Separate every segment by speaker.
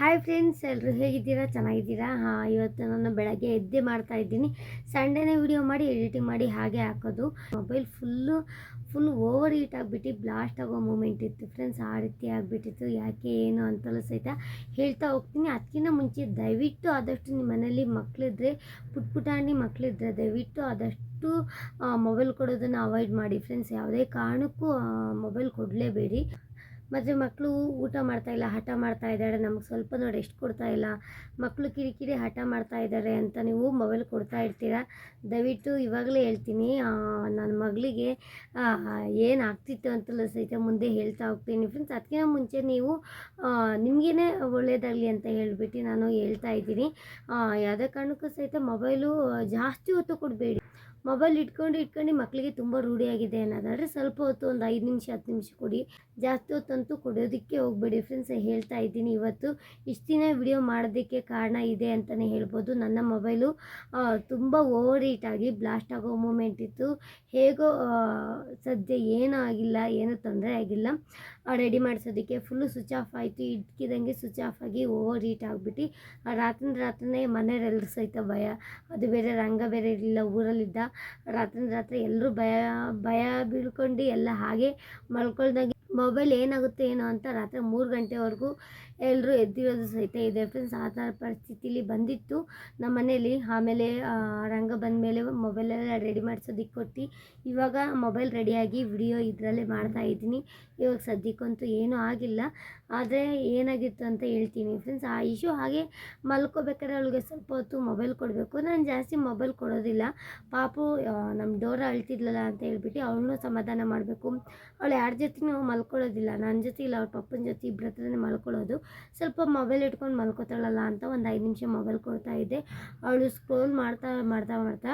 Speaker 1: Hi friends ಎಲ್ಲರೂ ಹೇಗಿದ್ದೀರಾ? ಚೆನ್ನಾಗಿದ್ದೀರಾ? ಹಾಂ, ಇವತ್ತು ನಾನು ಬೆಳಗ್ಗೆ ಎದ್ದೆ ಮಾಡ್ತಾ ಇದ್ದೀನಿ. ಸಂಡೇನೇ ವಿಡಿಯೋ ಮಾಡಿ ಎಡಿಟಿಂಗ್ ಮಾಡಿ ಹಾಗೆ ಹಾಕೋದು. Mobile full full over heat ಆಗಿಬಿಟ್ಟು ಬ್ಲಾಸ್ಟ್ ಆಗೋ ಮೂಮೆಂಟ್ ಇತ್ತು. ಫ್ರೆಂಡ್ಸ್ ಆ ರೀತಿ ಆಗಿಬಿಟ್ಟಿತ್ತು. ಯಾಕೆ, ಏನು ಅಂತಲೂ ಸಹಿತ ಹೇಳ್ತಾ ಹೋಗ್ತೀನಿ. ಅದಕ್ಕಿಂತ ಮುಂಚೆ ದಯವಿಟ್ಟು ಆದಷ್ಟು ನಿಮ್ಮ ಮನೇಲಿ ಮಕ್ಕಳಿದ್ರೆ ಪುಟ್ ಪುಟಾಣಿ ಮಕ್ಕಳಿದ್ರೆ ದಯವಿಟ್ಟು ಆದಷ್ಟು ಮೊಬೈಲ್ ಕೊಡೋದನ್ನು ಅವಾಯ್ಡ್ ಮಾಡಿ. ಫ್ರೆಂಡ್ಸ್ ಯಾವುದೇ ಕಾರಣಕ್ಕೂ ಮೊಬೈಲ್ ಕೊಡಲೇಬೇಡಿ. ಮತ್ತು ಮಕ್ಕಳು ಊಟ ಮಾಡ್ತಾ ಇಲ್ಲ, ಹಠ ಮಾಡ್ತಾ ಇದ್ದಾರೆ, ನಮಗೆ ಸ್ವಲ್ಪ ನೋಡಿ ರೆಸ್ಟ್ ಕೊಡ್ತಾ ಇಲ್ಲ ಮಕ್ಕಳು ಕಿರಿಕಿರಿ ಹಠ ಮಾಡ್ತಾ ಇದ್ದಾರೆ ಅಂತ ನೀವು ಮೊಬೈಲ್ ಕೊಡ್ತಾ ಇರ್ತೀರಾ? ದಯವಿಟ್ಟು ಇವಾಗಲೇ ಹೇಳ್ತೀನಿ ನನ್ನ ಮಗಳಿಗೆ ಏನು ಆಗ್ತಿತ್ತು ಅಂತಲ್ಲ ಸಹಿತ ಮುಂದೆ ಹೇಳ್ತಾ ಹೋಗ್ತೀನಿ. ಫ್ರೆಂಡ್ಸ್ ಅದಕ್ಕಿಂತ ಮುಂಚೆ ನೀವು ನಿಮಗೇನೆ ಒಳ್ಳೆಯದಾಗಲಿ ಅಂತ ಹೇಳಿಬಿಟ್ಟು ನಾನು ಹೇಳ್ತಾ ಇದ್ದೀನಿ. ಯಾವುದೇ ಕಾರಣಕ್ಕೂ ಸಹಿತ ಮೊಬೈಲು ಜಾಸ್ತಿ ಹೊತ್ತು ಕೊಡಬೇಡಿ. ಮೊಬೈಲ್ ಇಟ್ಕೊಂಡು ಇಟ್ಕೊಂಡು ಮಕ್ಕಳಿಗೆ ತುಂಬ ರೂಢಿಯಾಗಿದೆ ಅನ್ನೋದಾದರೆ ಸ್ವಲ್ಪ ಹೊತ್ತು ಒಂದು ಐದು ನಿಮಿಷ, ಹತ್ತು ನಿಮಿಷ ಕೊಡಿ. ಜಾಸ್ತಿ ಹೊತ್ತಂತೂ ಕೊಡೋದಕ್ಕೆ ಹೋಗಬೇಡಿ ಫ್ರೆಂಡ್ಸ್ ಹೇಳ್ತಾ ಇದ್ದೀನಿ ಇವತ್ತು ಇಷ್ಟು ದಿನ ವಿಡಿಯೋ ಮಾಡೋದಕ್ಕೆ ಕಾರಣ ಇದೆ ಅಂತಲೇ ಹೇಳ್ಬೋದು. ನನ್ನ ಮೊಬೈಲು ತುಂಬ ಓವರ್ ಆಗಿ ಬ್ಲಾಸ್ಟ್ ಆಗೋ ಮೂಮೆಂಟ್ ಇತ್ತು. ಹೇಗೋ ಸದ್ಯ ಏನೂ ಆಗಿಲ್ಲ, ಏನೂ ತೊಂದರೆ ಆಗಿಲ್ಲ. ರೆಡಿ ಮಾಡಿಸೋದಕ್ಕೆ ಫುಲ್ಲು ಸ್ವಿಚ್ ಆಫ್ ಆಯಿತು. ಇಟ್ಕಿದಂಗೆ ಸ್ವಿಚ್ ಆಫ್ ಆಗಿ ಓವರ್ ಹೀಟ್ ಆಗಿಬಿಟ್ಟು. ರಾತ್ರಿ ರಾತ್ರಿನೇ ಮನೆಯವರೆಲ್ಲರೂ ಸಹಿತ ಭಯ. ಅದು ಬೇರೆ ರಂಗ ಬೇರೆ ಇರಲಿಲ್ಲ, ಊರಲ್ಲಿದ್ದ. ರಾತ್ರಿ ರಾತ್ರಿ ಎಲ್ಲರೂ ಭಯ ಭಯ ಬೀಳ್ಕೊಂಡು ಎಲ್ಲ ಹಾಗೆ ಮಲ್ಕೊಳ್ದಂಗೆ ಮೊಬೈಲ್ ಏನಾಗುತ್ತೆ ಏನೋ ಅಂತ ರಾತ್ರಿ ಮೂರು ಗಂಟೆವರೆಗೂ ಎಲ್ಲರೂ ಎದ್ದಿರೋದು ಸಹಿತ ಇದೆ ಫ್ರೆಂಡ್ಸ್ ಆ ಥರ ಪರಿಸ್ಥಿತಿಲಿ ಬಂದಿತ್ತು. ನಮ್ಮ ಮನೇಲಿ ಆಮೇಲೆ ರಂಗ ಬಂದ ಮೇಲೆ ಮೊಬೈಲೆಲ್ಲ ರೆಡಿ ಮಾಡಿಸೋದಕ್ಕೆ ಕೊಟ್ಟು ಇವಾಗ ಮೊಬೈಲ್ ರೆಡಿಯಾಗಿ ವಿಡಿಯೋ ಇದರಲ್ಲೇ ಮಾಡ್ತಾ ಇದ್ದೀನಿ. ಇವಾಗ ಸದ್ಯಕ್ಕಂತೂ ಏನೂ ಆಗಿಲ್ಲ. ಆದರೆ ಏನಾಗಿತ್ತು ಅಂತ ಹೇಳ್ತೀನಿ ಫ್ರೆಂಡ್ಸ್ ಆ ಇಶ್ಯೂ ಹಾಗೆ ಮಲ್ಕೋಬೇಕಾದ್ರೆ ಅವಳಿಗೆ ಸ್ವಲ್ಪ ಹೊತ್ತು ಮೊಬೈಲ್ ಕೊಡಬೇಕು. ನಾನು ಜಾಸ್ತಿ ಮೊಬೈಲ್ ಕೊಡೋದಿಲ್ಲ. ಪಾಪು ನಮ್ಮ ಡೋರ ಅಳ್ತಿದ್ಲಲ್ಲ ಅಂತ ಹೇಳ್ಬಿಟ್ಟು ಅವಳನ್ನೂ ಸಮಾಧಾನ ಮಾಡಬೇಕು. ಅವಳು ಯಾರ ಜೊತೆನೂ ಮಲ್ಕೊಳ್ಳೋದಿಲ್ಲ. ನನ್ನ ಜೊತೆ ಇಲ್ಲ, ಅವ್ರ ಪಪ್ಪನ ಜೊತೆ ಇಬ್ಬರ ಹತ್ರನೇ ಮಲ್ಕೊಳ್ಳೋದು. ಸ್ವಲ್ಪ ಮೊಬೈಲ್ ಇಟ್ಕೊಂಡು ಮಲ್ಕೋತಾಳಲ್ಲ ಅಂತ ಒಂದು ಐದು ನಿಮಿಷ ಮೊಬೈಲ್ ಕೊಡ್ತಾ ಇದ್ದೆ. ಅವಳು ಸ್ಕ್ರೋಲ್ ಮಾಡ್ತಾ ಮಾಡ್ತಾ ಮಾಡ್ತಾ.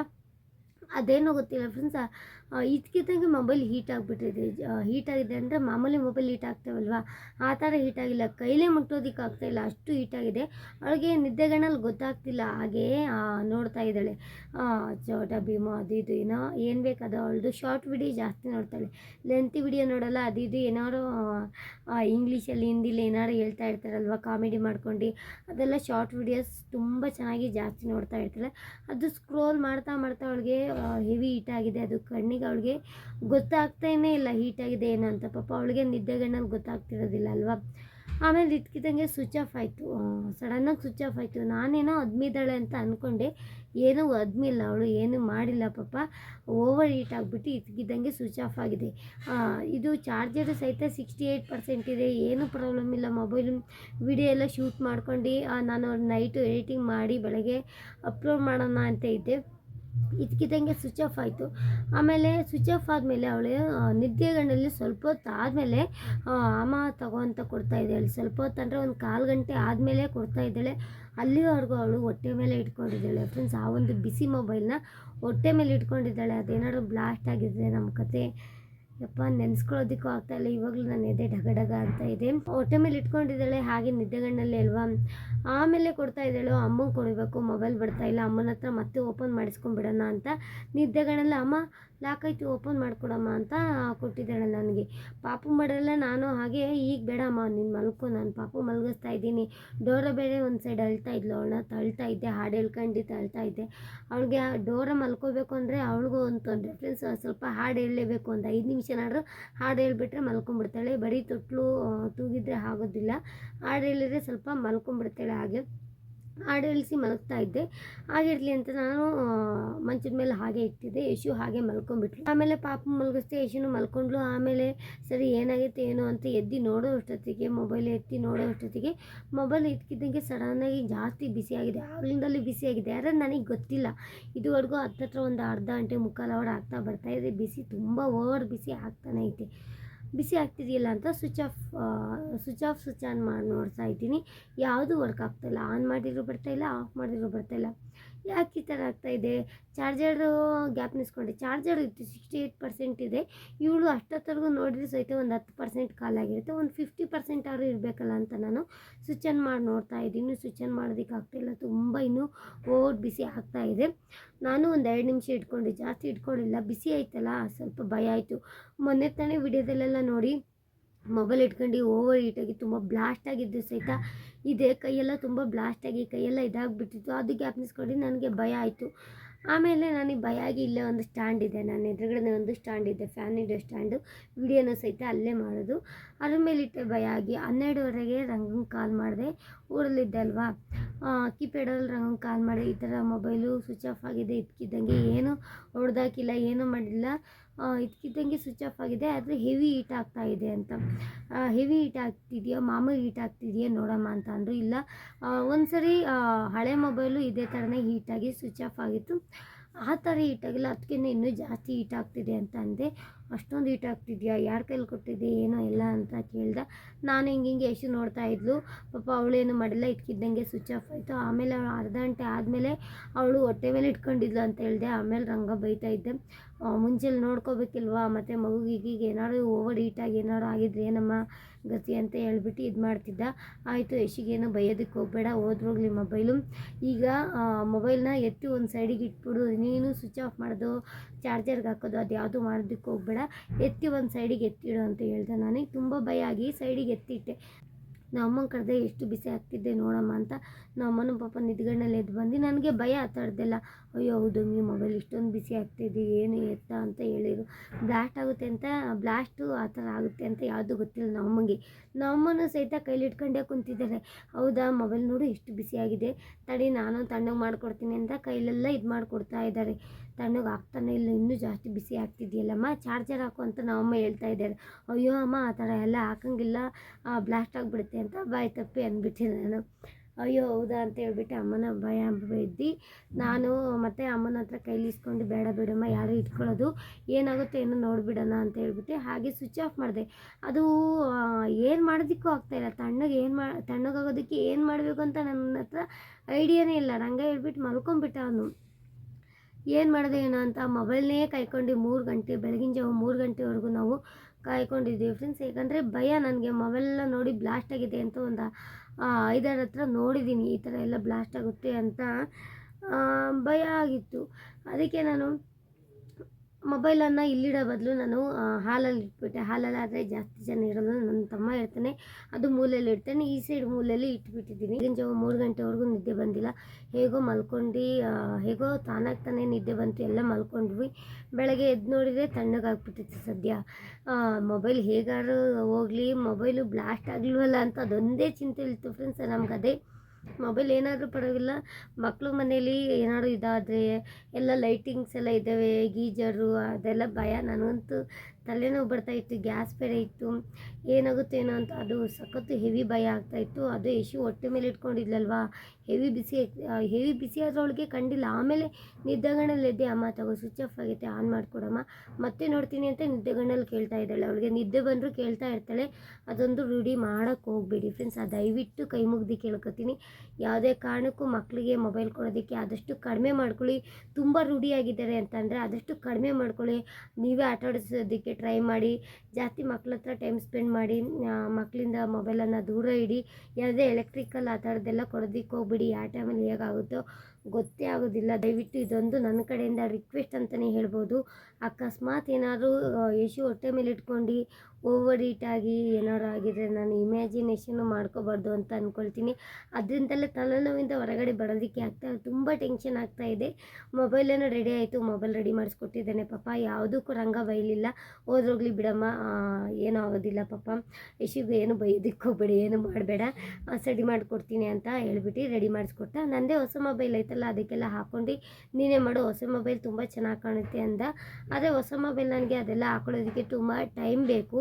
Speaker 1: ಅದೇನೋ ಗೊತ್ತಿಲ್ಲ ಫ್ರೆಂಡ್ಸ್ ಇದಕ್ಕಿದ್ದಂಗೆ ಮೊಬೈಲ್ ಹೀಟ್ ಆಗಿಬಿಟ್ಟಿದೆ. ಹೀಟ್ ಆಗಿದೆ ಅಂದರೆ ಮಾಮೂಲಿ ಮೊಬೈಲ್ ಹೀಟ್ ಆಗ್ತಾವಲ್ವಾ? ಆ ಥರ ಹೀಟ್ ಆಗಿಲ್ಲ. ಕೈಲೇ ಮುಟ್ಟೋದಕ್ಕೆ ಆಗ್ತಾಯಿಲ್ಲ ಅಷ್ಟು ಹೀಟ್ ಆಗಿದೆ. ಅವಳಿಗೆ ನಿದ್ದೆಗಣ್ಣಲ್ಲಿ ಗೊತ್ತಾಗ್ತಿಲ್ಲ. ಹಾಗೇ ನೋಡ್ತಾ ಇದ್ದಾಳೆ. ಚೋಟ ಭೀಮಾ, ಅದು ಇದು ಏನೋ, ಏನು ಬೇಕದು ಅವಳದು ಶಾರ್ಟ್ ವಿಡಿಯೋ ಜಾಸ್ತಿ ನೋಡ್ತಾಳೆ. ಲೆಂತಿ ವಿಡಿಯೋ ನೋಡೋಲ್ಲ, ಅದು ಇದು ಏನಾದ್ರು ಇಂಗ್ಲೀಷಲ್ಲಿ ಹಿಂದಿಲಿ ಏನಾರು ಹೇಳ್ತಾ ಇರ್ತಾರಲ್ವ? ಕಾಮಿಡಿ ಮಾಡ್ಕೊಂಡು. ಅದೆಲ್ಲ ಶಾರ್ಟ್ ವಿಡಿಯೋಸ್ ತುಂಬ ಚೆನ್ನಾಗಿ ಜಾಸ್ತಿ ನೋಡ್ತಾ ಇರ್ತಾಳೆ. ಅದು ಸ್ಕ್ರೋಲ್ ಮಾಡ್ತಾ ಮಾಡ್ತಾ ಅವಳಿಗೆ ಹೆವಿ ಹೀಟ್ ಆಗಿದೆ. ಅದು ಕಣ್ಣಿಗೆ ಅವಳಿಗೆ ಗೊತ್ತಾಗ್ತಾನೇ ಇಲ್ಲ ಹೀಟ್ ಆಗಿದೆ ಏನೋ ಅಂತ. ಪಾಪ ಅವಳಿಗೆ ನಿದ್ದೆಗಣ್ಣಲ್ಲಿ ಗೊತ್ತಾಗ್ತಿರೋದಿಲ್ಲ ಅಲ್ವಾ? ಆಮೇಲೆ ಇದ್ಕಿದ್ದಂಗೆ ಸ್ವಿಚ್ ಆಫ್ ಆಯಿತು. ಸಡನ್ನಾಗಿ ಸ್ವಿಚ್ ಆಫ್ ಆಯಿತು. ನಾನೇನೋ ಅದ್ಮಿದ್ದಾಳೆ ಅಂತ ಅಂದ್ಕೊಂಡೆ ಏನೂ ಅದ್ಮಿಲ್ಲ ಅವಳು, ಏನೂ ಮಾಡಿಲ್ಲ ಪಾಪ. ಓವರ್ ಹೀಟ್ ಆಗಿಬಿಟ್ಟು ಇದ್ಕಿದ್ದಂಗೆ ಸ್ವಿಚ್ ಆಫ್ ಆಗಿದೆ. ಇದು ಚಾರ್ಜರ್ ಸಹಿತ ಸಿಕ್ಸ್ಟಿ ಏಯ್ಟ್ ಪರ್ಸೆಂಟ್ ಇದೆ. ಏನೂ ಪ್ರಾಬ್ಲಮ್ ಇಲ್ಲ. ಮೊಬೈಲು ವಿಡಿಯೋ ಎಲ್ಲ ಶೂಟ್ ಮಾಡ್ಕೊಂಡು ನಾನು ನೈಟು ಎಡಿಟಿಂಗ್ ಮಾಡಿ ಬೆಳಗ್ಗೆ ಅಪ್ಲೋಡ್ ಮಾಡೋಣ ಅಂತ ಇದ್ದೆ. ಇದಕ್ಕಿದ್ದಂಗೆ ಸ್ವಿಚ್ ಆಫ್ ಆಯಿತು. ಆಮೇಲೆ ಸ್ವಿಚ್ ಆಫ್ ಆದಮೇಲೆ ಅವಳು ನಿದ್ದೆಗಣ್ಣಲ್ಲಿ ಸ್ವಲ್ಪ ಹೊತ್ತು ಆದಮೇಲೆ ಅಮ್ಮ ತಗೋ ಅಂತ ಕೊಡ್ತಾ ಇದ್ದಾಳೆ ಸ್ವಲ್ಪ ಹೊತ್ತು ಅಂದರೆ ಒಂದು ಕಾಲು ಗಂಟೆ ಆದಮೇಲೆ ಕೊಡ್ತಾ ಇದ್ದಾಳೆ. ಅಲ್ಲಿವರೆಗೂ ಅವಳು ಹೊಟ್ಟೆ ಮೇಲೆ ಇಟ್ಕೊಂಡಿದ್ದಾಳೆ. ಫ್ರೆಂಡ್ಸ್ ಆ ಒಂದು ಬಿಸಿ ಮೊಬೈಲ್ನ ಹೊಟ್ಟೆ ಮೇಲೆ ಇಟ್ಕೊಂಡಿದ್ದಾಳೆ. ಅದೇನಾದ್ರು ಬ್ಲಾಸ್ಟ್ ಆಗಿದೆ ನಮ್ಮ ಕತೆ. ಯಪ್ಪ, ನೆನೆಸ್ಕೊಳ್ಳೋದಕ್ಕೂ ಇಲ್ಲ. ಇವಾಗಲೂ ನಾನು ಎದೆ ಡಗ ಢಗ ಅಂತ ಇದೆ. ಹೊಟ್ಟೆ ಮೇಲೆ ಇಟ್ಕೊಂಡಿದ್ದಾಳೆ, ಹಾಗೆ ನಿದ್ದೆಗಣ್ಣಲ್ಲಿ ಅಲ್ವಾ? ಆಮೇಲೆ ಕೊಡ್ತಾ ಇದ್ದಾಳು, ಅಮ್ಮಂಗೆ ಕೊಡಬೇಕು, ಮೊಬೈಲ್ ಬಿಡ್ತಾ ಇಲ್ಲ, ಅಮ್ಮನ ಹತ್ರ ಮತ್ತೆ ಓಪನ್ ಮಾಡಿಸ್ಕೊಂಡ್ಬಿಡೋಣ ಅಂತ. ನಿದ್ದೆಗಣ್ಣಲ್ಲಿ, ಅಮ್ಮ ಲಾಕ್ ಓಪನ್ ಮಾಡಿಕೊಡಮ್ಮ ಅಂತ ಕೊಟ್ಟಿದ್ದಾಳೆ ನನಗೆ. ಪಾಪು ಮಾಡಲ್ಲ ನಾನು, ಹಾಗೆ ಈಗ ಬೇಡಮ್ಮ, ನೀನು ಮಲ್ಕೊ, ನಾನು ಪಾಪು ಮಲಗಿಸ್ತಾ ಇದ್ದೀನಿ. ಡೋರ ಬೇರೆ ಒಂದು ಸೈಡ್ ಅಳ್ತಾ ಇದ್ಲು ಅವಳನ್ನ ತಳ್ತಾ ಇದ್ದೆ, ಹಾಡು ಹೇಳ್ಕೊಂಡು ತಳ್ತಾ ಇದ್ದೆ. ಅವಳಿಗೆ ಡೋರ ಮಲ್ಕೋಬೇಕು ಅಂದರೆ ಅವಳಿಗೂ ಒಂದು ಫ್ರೆಂಡ್ಸ್ ಸ್ವಲ್ಪ ಹಾಡು ಹೇಳಲೇಬೇಕು, ಒಂದು ಐದು ನಿಮಿಷನಾದ್ರೂ ಹಾಡು ಹೇಳಿಬಿಟ್ರೆ ಮಲ್ಕೊಂಡ್ಬಿಡ್ತಾಳೆ. ಬರೀ ತೊಟ್ಲು ತೂಗಿದ್ರೆ ಆಗೋದಿಲ್ಲ. ಹಾಡು ಹೇಳಿದ್ರೆ ಸ್ವಲ್ಪ ಮಲ್ಕೊಂಡ್ಬಿಡ್ತಾಳೆ ಹಾಗೆ. ಹಾಡು ಇಳಿಸಿ ಮಲಗ್ತಾ ಇದ್ದೆ. ಆಗಿರಲಿ ಅಂತ ನಾನು ಮಂಚದ ಮೇಲೆ ಹಾಗೆ ಇಟ್ಟಿದ್ದೆ. ಯಶು ಹಾಗೆ ಮಲ್ಕೊಂಡ್ಬಿಟ್ಲು. ಆಮೇಲೆ ಪಾಪ ಮಲಗಿಸ್ದೆ ಯಶುನು ಮಲ್ಕೊಂಡ್ಲು. ಆಮೇಲೆ ಸರಿ, ಏನಾಗೈತೆ, ಏನೋ ಅಂತ ಎದ್ದು ನೋಡೋ ಅಷ್ಟೊತ್ತಿಗೆ, ಮೊಬೈಲ್ ಎತ್ತಿ ನೋಡೋ ಅಷ್ಟೊತ್ತಿಗೆ, ಮೊಬೈಲ್ ಇಟ್ಕಿದ್ದಂಗೆ ಸಡನ್ನಾಗಿ ಜಾಸ್ತಿ ಬಿಸಿಯಾಗಿದೆ ಆಗ್ಲಿಂದಲ್ಲಿ ಬಿಸಿಯಾಗಿದೆ ಯಾರು ನನಗೆ ಗೊತ್ತಿಲ್ಲ. ಇದುವರೆಗೂ ಹತ್ತತ್ರ ಒಂದು ಅರ್ಧ ಗಂಟೆ ಮುಕ್ಕಾಲು ಅವರ್ ಆಗ್ತಾ ಬರ್ತಾ ಇದೆ. ಬಿಸಿ ತುಂಬ ಓವರ್ ಬಿಸಿ ಆಗ್ತಾನೆ ಐತೆ. ಬಿಸಿ ಆಗ್ತಿದೆಯಲ್ಲ ಅಂತ switch off switch off switch on ಮಾಡಿ ನೋಡ್ತಾ ಇದ್ದೀನಿ. ಯಾವುದೂ ವರ್ಕ್ ಆಗ್ತಾಯಿಲ್ಲ ಆನ್ ಮಾಡಿದರೂ ಬರ್ತಾಯಿಲ್ಲ ಆಫ್ ಮಾಡಿದರೂ ಬರ್ತಾಯಿಲ್ಲ ಯಾಕೆ ಈ ಥರ ಆಗ್ತಾಯಿದೆ ಚಾರ್ಜರು ಗ್ಯಾಪ್ ನಿಸ್ಕೊಂಡೆ ಚಾರ್ಜರ್ ಇತ್ತು ಸಿಕ್ಸ್ಟಿ ಏಯ್ಟ್ ಪರ್ಸೆಂಟ್ ಇದೆ. ಇವಳು ಅಷ್ಟೊತ್ತರೆಗೂ ನೋಡಿದ್ರೆ ಸಹಿತ ಒಂದು ಹತ್ತು ಪರ್ಸೆಂಟ್ ಕಾಲಾಗಿರುತ್ತೆ ಒಂದು ಫಿಫ್ಟಿ ಪರ್ಸೆಂಟ್ ಆದರೂ ಇರಬೇಕಲ್ಲ ಅಂತ ನಾನು ಸ್ವಿಚ್ ಆನ್ ಮಾಡಿ ನೋಡ್ತಾ ಇದ್ದೀನಿ. ಸ್ವಿಚ್ ಆನ್ ಮಾಡೋದಕ್ಕೆ ಆಗ್ತಿಲ್ಲ ತುಂಬ ಇನ್ನೂ ಓವರ್ ಬಿಸಿ ಆಗ್ತಾ ಇದೆ. ನಾನು ಒಂದು ಎರಡು ನಿಮಿಷ ಇಟ್ಕೊಂಡೆ. ಜಾಸ್ತಿ ಇಟ್ಕೊಂಡಿಲ್ಲ ಬಿಸಿ ಆಯ್ತಲ್ಲ, ಸ್ವಲ್ಪ ಭಯ ಆಯಿತು. ಮೊನ್ನೆ ತಾನೇ ವಿಡಿಯೋದಲ್ಲೆಲ್ಲ ನೋಡಿ, ಮೊಬೈಲ್ ಇಟ್ಕೊಂಡು ಓವರ್ ಹೀಟಾಗಿ ತುಂಬ ಬ್ಲಾಸ್ಟ್ ಆಗಿದ್ದು ಸಹಿತ ಇದೆ, ಕೈಯೆಲ್ಲ ತುಂಬ ಬ್ಲಾಸ್ಟಾಗಿ ಕೈಯೆಲ್ಲ ಇದಾಗಿಬಿಟ್ಟಿತ್ತು. ಅದು ಜ್ಞಾಪನಿಸ್ಕೊಂಡು ನನಗೆ ಭಯ ಆಯಿತು. ಆಮೇಲೆ ನನಗೆ ಭಯ ಆಗಿ ಇಲ್ಲೇ ಒಂದು ಸ್ಟ್ಯಾಂಡ್ ಇದೆ. ನನ್ನ ಎದುರುಗಡೆ ಒಂದು ಸ್ಟ್ಯಾಂಡ್ ಇದೆ ಫ್ಯಾನ್ ಇಡೋ ಸ್ಟ್ಯಾಂಡು ವಿಡಿಯೋನ ಸಹಿತ ಅಲ್ಲೇ ಮಾಡೋದು. ಅದ್ರ ಮೇಲಿಟ್ಟೆ ಭಯ ಆಗಿ. ಹನ್ನೆರಡುವರೆಗೆ ರಂಗಂಗೆ ಕಾಲ್ ಮಾಡಿದೆ. ಊರಲ್ಲಿದ್ದೆ ಅಲ್ವಾ? ಕೀಪ್ಯಾಡಲ್ಲಿ ರಂಗಂಗೆ ಕಾಲ್ ಮಾಡಿದೆ. ಈ ಥರ ಮೊಬೈಲು ಸ್ವಿಚ್ ಆಫ್ ಆಗಿದೆ, ಇದ್ಕಿದ್ದಂಗೆ ಏನು ಹೊಡೆದಾಕಿಲ್ಲ, ಏನೂ ಮಾಡಿಲ್ಲ. ಇದ್ಕಿದ್ದಂಗೆ ಸ್ವಿಚ್ ಆಫ್ ಆಗಿದೆ. ಆದರೆ ಹೆವಿ ಹೀಟ್ ಆಗ್ತಾ ಇದೆ ಅಂತ. ಹೆವಿ ಹೀಟ್ ಆಗ್ತಿದೆಯಾ? ಮಾಮೂಲಿ ಹೀಟ್ ಆಗ್ತಿದೆಯಾ ನೋಡಮ್ಮ ಅಂತ ಅಂದರು. ಇಲ್ಲ. ಒಂದು ಸರಿ ಹಳೆ ಮೊಬೈಲು ಇದೇ ಥರನೇ ಹೀಟಾಗಿ ಸ್ವಿಚ್ ಆಫ್ ಆಗಿತ್ತು. ಆ ಥರ ಹೀಟಾಗಿಲ್ಲ ಅದಕ್ಕಿಂತ ಇನ್ನೂ ಜಾಸ್ತಿ ಹೀಟ್ ಆಗ್ತಿದೆ ಅಂತ ಅಂದೆ. ಅಷ್ಟೊಂದು ಹೀಟ್ ಆಗ್ತಿದೆಯಾ? ಯಾರ ಕೈಲಿ ಕೊಟ್ಟಿದ್ದೆ? ಏನೋ ಇಲ್ಲ ಅಂತ ಕೇಳ್ದೆ. ನಾನು ಹಿಂಗೆ ಹಿಂಗೆ ಯಶು ನೋಡ್ತಾ ಇದ್ಲು. ಪಾಪ ಅವಳೇನು ಮಾಡಿಲ್ಲ. ಇಟ್ಕಿದ್ದಂಗೆ ಸ್ವಿಚ್ ಆಫ್ ಆಯಿತು. ಆಮೇಲೆ ಅವಳು ಅರ್ಧ ಆದಮೇಲೆ ಅವಳು ಹೊಟ್ಟೆ ಮೇಲೆ ಇಟ್ಕೊಂಡಿದ್ಲು ಅಂತ ಹೇಳಿದೆ. ಆಮೇಲೆ ರಂಗ ಬೈತಾ ಇದ್ದೆ. ಮುಂಚೆಲಿ ನೋಡ್ಕೋಬೇಕಿಲ್ವಾ? ಮತ್ತು ಮಗುಗೀಗೀಗ ಏನಾದ್ರು ಓವರ್ ಹೀಟಾಗಿ ಏನಾದ್ರು ಆಗಿದ್ರೆ ಏನಮ್ಮ ಗತಿ ಅಂತ ಹೇಳ್ಬಿಟ್ಟು ಇದು ಮಾಡ್ತಿದ್ದ. ಆಯಿತು, ಯಶಿಗೇನು ಬೈಯೋದಕ್ಕೆ ಹೋಗಬೇಡ ಹೋದ್ರೋಗ್ಲಿ ಮೊಬೈಲು. ಈಗ ಮೊಬೈಲ್ನ ಎತ್ತಿ ಒಂದು ಸೈಡಿಗೆ ಇಟ್ಬಿಡು. ನೀನು ಸ್ವಿಚ್ ಆಫ್ ಮಾಡೋದು, ಚಾರ್ಜರ್ಗೆ ಹಾಕೋದು, ಅದು ಯಾವುದು ಮಾಡೋದಕ್ಕೆ ಹೋಗಬೇಡ. ಎತ್ತಿ ಒಂದು ಸೈಡಿಗೆ ಎತ್ತಿಡು ಅಂತ ಹೇಳ್ದೆ. ನನಗೆ ತುಂಬ ಭಯ ಆಗಿ ಸೈಡಿಗೆ ಎತ್ತಿಟ್ಟೆ. ನಮ್ಮಮ್ಮನ ಕರೆದೆ ಎಷ್ಟು ಬಿಸಿ ಆಗ್ತಿದ್ದೆ ನೋಡಮ್ಮ ಅಂತ. ನಮ್ಮನ ಪಾಪ ನಿದ್ಗಣ್ಣಲ್ಲಿ ಎದ್ದು ಬಂದು ನನಗೆ ಭಯ ಆ ಅಯ್ಯೋ, ಹೌದು ಈ ಮೊಬೈಲ್ ಇಷ್ಟೊಂದು ಬಿಸಿ ಆಗ್ತಿದೆ ಏನು ಎತ್ತ ಅಂತ ಹೇಳಿದ್ರು ಬ್ಲಾಸ್ಟ್ ಆಗುತ್ತೆ ಅಂತ ಬ್ಲಾಸ್ಟು ಆ ಥರ ಆಗುತ್ತೆ ಅಂತ ಯಾವುದು ಗೊತ್ತಿಲ್ಲ ನಮ್ಮಂಗೆ. ನಮ್ಮನ್ನು ಸಹಿತ ಕೈಲಿ ಇಟ್ಕೊಂಡೇ ಕುಂತಿದ್ದಾರೆ. ಹೌದಾ ಮೊಬೈಲ್ ನೋಡು ಎಷ್ಟು ಬಿಸಿಯಾಗಿದೆ ತಡಿ, ನಾನು ತಣ್ಣಗೆ ಮಾಡಿಕೊಡ್ತೀನಿ ಅಂತ ಕೈಲೆಲ್ಲ ಇದು ಮಾಡಿಕೊಡ್ತಾ ಇದ್ದಾರೆ. ತಣ್ಣಗೆ ಆಗ್ತಾನೆ ಇಲ್ಲ, ಇನ್ನೂ ಜಾಸ್ತಿ ಬಿಸಿ ಆಗ್ತಿದೆಯಲ್ಲಮ್ಮ ಚಾರ್ಜರ್ ಹಾಕು ಅಂತ ನಮ್ಮಮ್ಮ ಹೇಳ್ತಾ ಇದ್ದಾರೆ. ಅಯ್ಯೋ, ಅಮ್ಮ, ಆ ಥರ ಎಲ್ಲ ಹಾಕಂಗಿಲ್ಲ. ಬ್ಲಾಸ್ಟ್ ಆಗಿಬಿಡುತ್ತೆ. ಅಂತ ಬಾಯಿ ತಪ್ಪಿ ಅಂದ್ಬಿಟ್ಟೆ ನಾನು. ಅಯ್ಯೋ, ಹೌದಾ ಅಂತ ಹೇಳ್ಬಿಟ್ಟು ಅಮ್ಮನ ಭಯ ಬಿದ್ದು ನಾನು ಮತ್ತೆ ಅಮ್ಮನ ಹತ್ರ ಕೈಲಿಸ್ಕೊಂಡು, ಬೇಡ ಬೇಡಮ್ಮ, ಯಾರು ಇಟ್ಕೊಳ್ಳೋದು. ಏನಾಗುತ್ತೆ ಏನೋ ನೋಡಿಬಿಡೋಣ ಅಂತ ಹೇಳ್ಬಿಟ್ಟು ಹಾಗೆ ಸ್ವಿಚ್ ಆಫ್ ಮಾಡಿದೆ. ಅದು ಏನು ಮಾಡೋದಕ್ಕೂ ಆಗ್ತಾಯಿಲ್ಲ ತಣ್ಣಗೆ ಏನು ಮಾ, ತಣ್ಣಗಾಗೋದಕ್ಕೆ ಏನು ಮಾಡಬೇಕು ಅಂತ ನನ್ನ ಹತ್ರ ಐಡಿಯಾನೇ ಇಲ್ಲ. ರಂಗ ಹೇಳ್ಬಿಟ್ಟು ಮಲ್ಕೊಂಬಿಟ್ಟ ಅವನು. ಏನು ಮಾಡಿದೆ ಏನೋ ಅಂತ ಮೊಬೈಲ್ನೇ ಕಾಯ್ಕೊಂಡು ಮೂರು ಗಂಟೆ, ಬೆಳಗಿನ ಜಾವ ಮೂರು ಗಂಟೆವರೆಗೂ ನಾವು ಕಾಯ್ಕೊಂಡಿದ್ದೀವಿ ಫ್ರೆಂಡ್ಸ್ ಏಕೆಂದರೆ ಭಯ ನನಗೆ ಮೊಬೈಲೆಲ್ಲ ನೋಡಿ ಬ್ಲಾಸ್ಟ್ ಆಗಿದೆ ಅಂತ ಒಂದು ಐದಾರು ಹತ್ರ ನೋಡಿದ್ದೀನಿ ಈ ಥರ ಎಲ್ಲ ಬ್ಲಾಸ್ಟ್ ಆಗುತ್ತೆ ಅಂತ ಭಯ ಆಗಿತ್ತು. ಅದಕ್ಕೆ ನಾನು ಮೊಬೈಲನ್ನು ಇಲ್ಲಿಡೋ ಬದಲು ನಾನು ಹಾಲಲ್ಲಿ ಇಟ್ಬಿಟ್ಟೆ. ಹಾಲಲ್ಲಿ ಆದರೆ ಜಾಸ್ತಿ ಜನ ಇರೋದು ನನ್ನ ತಮ್ಮ ಇರ್ತಾನೆ. ಅದು ಮೂಲೆಯಲ್ಲಿ ಇಡ್ತಾನೆ. ಈ ಸೈಡ್ ಮೂಲೆಯಲ್ಲಿ ಇಟ್ಬಿಟ್ಟಿದ್ದೀನಿ. ಈಗಿನ ಜಾವ ಮೂರು ಗಂಟೆವರೆಗೂ ನಿದ್ದೆ ಬಂದಿಲ್ಲ. ಹೇಗೋ ಮಲ್ಕೊಂಡು ಹೇಗೋ ತಾನಾಗ್ತಾನೆ ನಿದ್ದೆ ಬಂತು. ಎಲ್ಲ ಮಲ್ಕೊಂಡ್ವಿ. ಬೆಳಗ್ಗೆ ಎದ್ದು ನೋಡಿದರೆ ತಣ್ಣಗಾಗ್ಬಿಟ್ಟಿತ್ತು ಸದ್ಯ. ಮೊಬೈಲ್ ಹೇಗಾರು ಹೋಗಲಿ, ಮೊಬೈಲು ಬ್ಲಾಸ್ಟ್ ಆಗಲಿಲ್ವಲ್ಲ ಅಂತ ಅದೊಂದೇ ಚಿಂತೆ ಇತ್ತು ಫ್ರೆಂಡ್ಸ್ ನಮ್ಗೆ ಮೊಬೈಲ್ ಏನಾದರೂ ಪರವಾಗಿಲ್ಲ. ಮಕ್ಕಳು ಮನೇಲಿ ಏನಾದ್ರು ಇದಾದರೆ ಎಲ್ಲ ಲೈಟಿಂಗ್ಸ್ ಎಲ್ಲ ಇದ್ದಾವೆ, ಗೀಜರು, ಅದೆಲ್ಲ ಭಯ. ನನಗಂತೂ ತಲೆನೋವು ಬರ್ತಾಯಿತ್ತು ಗ್ಯಾಸ್ ಬೇರೆ ಇತ್ತು. ಏನಾಗುತ್ತೆ ಏನೋ ಅಂತ ಅದು ಸಖತ್ತು ಹೆವಿ ಭಯ ಆಗ್ತಾಯಿತ್ತು ಅದು ಯಶು ಹೊಟ್ಟೆ ಮೇಲೆ ಇಟ್ಕೊಂಡಿದ್ಲಲ್ವಾ? ಹೆವಿ ಬಿಸಿ ಹೆವಿ ಬಿಸಿ ಅದರೊಳಗೆ ಕಂಡಿಲ್ಲ. ಆಮೇಲೆ ನಿದ್ದೆಗಣ್ಣಲ್ಲಿ ಎದ್ದೆ, ಅಮ್ಮ, ತಗೋ ಸ್ವಿಚ್ ಆಫ್ ಆಗೈತೆ ಆನ್ ಮಾಡಿಕೊಡಮ್ಮ. ಮತ್ತೆ ನೋಡ್ತೀನಿ ಅಂತ ನಿದ್ದೆಗಣ್ಣಲ್ಲಿ ಕೇಳ್ತಾ ಇದ್ದಾಳೆ. ಅವಳಿಗೆ ನಿದ್ದೆ ಬಂದರೂ ಕೇಳ್ತಾ ಇರ್ತಾಳೆ. ಅದೊಂದು ರೂಢಿ ಮಾಡೋಕ್ಕೆ ಹೋಗಬೇಡಿ ಫ್ರೆಂಡ್ಸ್ ಆ ದಯವಿಟ್ಟು ಕೈ ಮುಗ್ದು ಕೇಳ್ಕೊತೀನಿ. ಯಾವುದೇ ಕಾರಣಕ್ಕೂ ಮಕ್ಕಳಿಗೆ ಮೊಬೈಲ್ ಕೊಡೋದಕ್ಕೆ ಆದಷ್ಟು ಕಡಿಮೆ ಮಾಡ್ಕೊಳ್ಳಿ. ತುಂಬ ರೂಢಿಯಾಗಿದ್ದಾರೆ ಅಂತಂದರೆ ಆದಷ್ಟು ಕಡಿಮೆ ಮಾಡ್ಕೊಳ್ಳಿ. ನೀವೇ ಆಟ ಆಡಿಸೋದಕ್ಕೆ ಟ್ರೈ ಮಾಡಿ. ಜಾಸ್ತಿ ಮಕ್ಳ ಹತ್ರ ಟೈಮ್ ಸ್ಪೆಂಡ್ ಮಾಡಿ. ಮಕ್ಕಳಿಂದ ಮೊಬೈಲನ್ನು ದೂರ ಇಡಿ. ಯಾವುದೇ ಎಲೆಕ್ಟ್ರಿಕಲ್ ಆ ಥರದ್ದೆಲ್ಲ ಕೊಡೋದಕ್ಕೆ ಹೋಗ್ಬಿಡಿ. ಯಾವ ಟೈಮಲ್ಲಿ ಹೇಗಾಗುತ್ತೋ ಗೊತ್ತೇ ಆಗೋದಿಲ್ಲ. ದಯವಿಟ್ಟು ಇದೊಂದು ನನ್ನ ಕಡೆಯಿಂದ ರಿಕ್ವೆಸ್ಟ್ ಅಂತಲೇ ಹೇಳ್ಬೋದು. ಅಕಸ್ಮಾತ್ ಏನಾದರೂ ಯಶು ಹೊಟ್ಟೆ ಮೇಲೆ ಇಟ್ಕೊಂಡು ಓವರ್ ಹೀಟಾಗಿ ಏನಾದ್ರು ಆಗಿದ್ರೆ ನಾನು ಇಮ್ಯಾಜಿನೇಷನ್ನು ಮಾಡ್ಕೋಬಾರ್ದು ಅಂತ ಅಂದ್ಕೊಳ್ತೀನಿ ಅದರಿಂದಲೇ ತಲೆನೋವಿಂದ ಹೊರಗಡೆ ಬರೋದಕ್ಕೆ ಆಗ್ತಾ ತುಂಬ ಟೆನ್ಷನ್ ಆಗ್ತಾ ಇದೆ. ಮೊಬೈಲೇನೋ ರೆಡಿ ಆಯಿತು, ಮೊಬೈಲ್ ರೆಡಿ ಮಾಡಿಸ್ಕೊಟ್ಟಿದ್ದಾನೆ ಪಾಪ. ಯಾವುದಕ್ಕೂ ರಂಗ ಬೈಲಿಲ್ಲ. ಹೋದ್ರೋಗ್ಲಿ ಬಿಡಮ್ಮ ಏನೂ ಆಗೋದಿಲ್ಲ ಪಾಪ. ಯಶಿಗೆ ಏನು ಬೈಯೋದಕ್ಕೆ ಹೋಗ್ಬೇಡಿ ಏನು ಮಾಡಬೇಡ. ಸಡಿ ಮಾಡಿಕೊಡ್ತೀನಿ ಅಂತ ಹೇಳ್ಬಿಟ್ಟು ರೆಡಿ ಮಾಡಿಸ್ಕೊಟ್ಟ. ನನ್ನದೇ ಹೊಸ ಮೊಬೈಲ್ ಐತಲ್ಲ, ಅದಕ್ಕೆಲ್ಲ ಹಾಕ್ಕೊಂಡು ನೀನೇ ಮಾಡು, ಹೊಸ ಮೊಬೈಲ್ ತುಂಬ ಚೆನ್ನಾಗಿ ಕಾಣುತ್ತೆ ಅಂದ. ಆದರೆ ಹೊಸ ಮೊಬೈಲ್ ನನಗೆ ಅದೆಲ್ಲ ಹಾಕೊಳ್ಳೋದಕ್ಕೆ ತುಂಬ ಟೈಮ್ ಬೇಕು.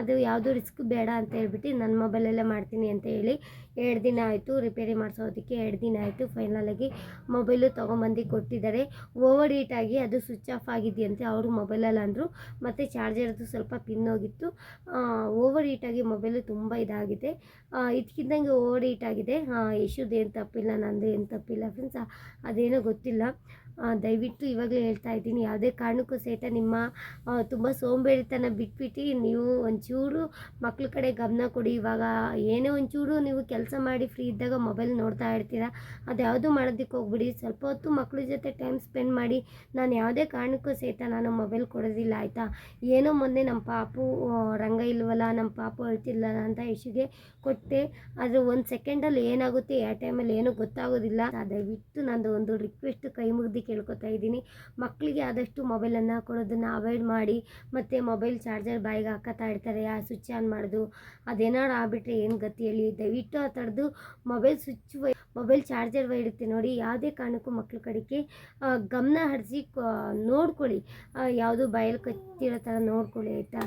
Speaker 1: ಅದು ಯಾವುದು ರಿಸ್ಕ್ ಬೇಡ ಅಂತ ಹೇಳ್ಬಿಟ್ಟು ನನ್ನ ಮೊಬೈಲಲ್ಲೇ ಮಾಡ್ತೀನಿ ಅಂತ ಹೇಳಿ ಎರಡು ದಿನ ಆಯಿತು ರಿಪೇರಿ ಮಾಡಿಸೋದಕ್ಕೆ, ಎರಡು ದಿನ ಆಯಿತು ಫೈನಲಾಗಿ ಮೊಬೈಲು ತೊಗೊಂಬಂದು ಕೊಟ್ಟಿದ್ದಾರೆ. ಓವರ್ ಹೀಟಾಗಿ ಅದು ಸ್ವಿಚ್ ಆಫ್ ಆಗಿದೆಯಂತೆ, ಅವರು ಮೊಬೈಲಲ್ಲಿ ಅಂದರು. ಮತ್ತು ಚಾರ್ಜರ್ದು ಸ್ವಲ್ಪ ಪಿನ್ ಹೋಗಿತ್ತು. ಓವರ್ ಹೀಟಾಗಿ ಮೊಬೈಲು ತುಂಬ ಇದಾಗಿದೆ. ಇದಕ್ಕಿದ್ದಂಗೆ ಓವರ್ ಹೀಟ್ ಆಗಿದೆ. ಯಶುದು ಏನು ತಪ್ಪಿಲ್ಲ, ನಂದು ಏನು ತಪ್ಪಿಲ್ಲ ಫ್ರೆಂಡ್ಸ್ ಅದೇನೋ ಗೊತ್ತಿಲ್ಲ. ದಯವಿಟ್ಟು ಇವಾಗಲೇ ಹೇಳ್ತಾ ಇದ್ದೀನಿ, ಯಾವುದೇ ಕಾರಣಕ್ಕೂ ಸಹಿತ ನಿಮ್ಮ ತುಂಬ ಸೋಂಬೇರಿತನ ಬಿಟ್ಬಿಟ್ಟು ನೀವು ಒಂಚೂರು ಮಕ್ಳ ಕಡೆ ಗಮನ ಕೊಡಿ. ಇವಾಗ ಏನೇ ಒಂಚೂರು ನೀವು ಕೆಲಸ ಮಾಡಿ ಫ್ರೀ ಇದ್ದಾಗ ಮೊಬೈಲ್ ನೋಡ್ತಾ ಇರ್ತೀರಾ, ಅದು ಯಾವುದು ಮಾಡೋದಕ್ಕೆ ಹೋಗ್ಬಿಡಿ. ಸ್ವಲ್ಪ ಹೊತ್ತು ಮಕ್ಳ ಜೊತೆ ಟೈಮ್ ಸ್ಪೆಂಡ್ ಮಾಡಿ, ನಾನು ಯಾವುದೇ ಕಾರಣಕ್ಕೂ ಸಹಿತ ನಾನು ಮೊಬೈಲ್ ಕೊಡೋದಿಲ್ಲ, ಆಯಿತಾ? ಏನೋ ಮೊನ್ನೆ ನಮ್ಮ ಪಾಪು ರಂಗ ಇಲ್ವಲ್ಲ ನಮ್ಮ ಪಾಪು ಹೇಳ್ತಿಲ್ಲ ಅಂತ ಯಶಿಗೆ ಕೊಟ್ಟೆ. ಆದರೆ ಒಂದು ಸೆಕೆಂಡಲ್ಲಿ ಏನಾಗುತ್ತೆ ಯಾವ ಟೈಮಲ್ಲಿ ಏನೂ ಗೊತ್ತಾಗೋದಿಲ್ಲ. ದಯವಿಟ್ಟು ನಂದು ಒಂದು ರಿಕ್ವೆಸ್ಟ್ ಕೈ ಮುಗ್ದು ಕೇಳ್ಕೊತಾ ಇದ್ದೀನಿ. ಮಕ್ಕಳಿಗೆ ಆದಷ್ಟು ಮೊಬೈಲನ್ನು ಕೊಡೋದನ್ನು ಅವಾಯ್ಡ್ ಮಾಡಿ, ಮತ್ತು ಮೊಬೈಲ್ ಚಾರ್ಜರ್ ಬಾಯಿಗೆ ಹಾಕತ್ತಾ ಇರ್ತಾರೆ ಆ ಸ್ವಿಚ್ ಆನ್ ಮಾಡೋದು, ಅದೇನಾರು ಆಗ್ಬಿಟ್ರೆ ಏನು ಗತಿ ಹೇಳಿ ದಯವಿಟ್ಟು ಆ ಥರದ್ದು mobile switch Y, mobile charger Y ಇರುತ್ತೆ ನೋಡಿ, ಯಾವುದೇ ಕಾರಣಕ್ಕೂ ಮಕ್ಕಳ ಕಡೆಗೆ ಗಮನ ಹರಿಸಿ ನೋಡ್ಕೊಳ್ಳಿ. ಯಾವುದು ಬಾಯಲ್ಲಿ ಕಚ್ಚಿರೋ ಥರ ನೋಡ್ಕೊಳ್ಳಿ, ಆಯಿತಾ?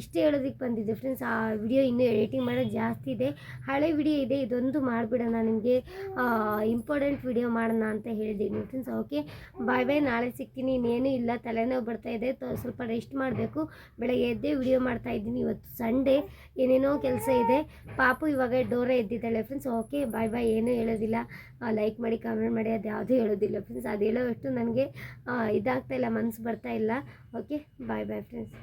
Speaker 1: ಇಷ್ಟೇ ಹೇಳೋದಕ್ಕೆ ಬಂದಿದ್ದೆ. ಫ್ರೆಂಡ್ಸ್ ಆ ವಿಡಿಯೋ ಇನ್ನೂ ಎಡಿಟಿಂಗ್ ಮಾಡೋದು ಜಾಸ್ತಿ ಇದೆ. ಹಳೆ ವಿಡಿಯೋ ಇದೆ, ಇದೊಂದು ಮಾಡಿಬಿಡೋಣ, ನಿಮಗೆ ಇಂಪಾರ್ಟೆಂಟ್ ವಿಡಿಯೋ ಮಾಡೋಣ ಅಂತ ಹೇಳಿದ್ದೀನಿ ಫ್ರೆಂಡ್ಸ್ ಓಕೆ ಬಾಯ್ ಬಾಯ್ ನಾಳೆ ಸಿಗ್ತೀನಿ. ಇನ್ನೇನು ಇಲ್ಲ, ತಲೆನೋವು ಬರ್ತಾ ಇದೆ. ಸ್ವಲ್ಪ ರೆಸ್ಟ್ ಮಾಡಬೇಕು. ಬೆಳಗ್ಗೆ ಎದ್ದೇ ವಿಡಿಯೋ ಮಾಡ್ತಾ ಇದ್ದೀನಿ. ಇವತ್ತು ಸಂಡೇ ಏನೇನೋ ಕೆಲಸ ಇದೆ. ಪಾಪು ಇವಾಗ ಡೋರೇ ಎದ್ದಿದ್ದಾಳೆ. ಫ್ರೆಂಡ್ಸ್ ಓಕೆ ಬಾಯ್ ಬಾಯ್ ಏನೂ ಹೇಳೋದಿಲ್ಲ. ಲೈಕ್ ಮಾಡಿ ಕಾಮೆಂಟ್ ಮಾಡಿ, ಅದು ಯಾವುದೂ ಹೇಳೋದಿಲ್ಲ. ಫ್ರೆಂಡ್ಸ್ ಅದು ಹೇಳೋವಷ್ಟು ನನಗೆ ಇದಾಗ್ತಾ ಇಲ್ಲ ಮನಸ್ಸು ಇಲ್ಲ. Okay bye bye friends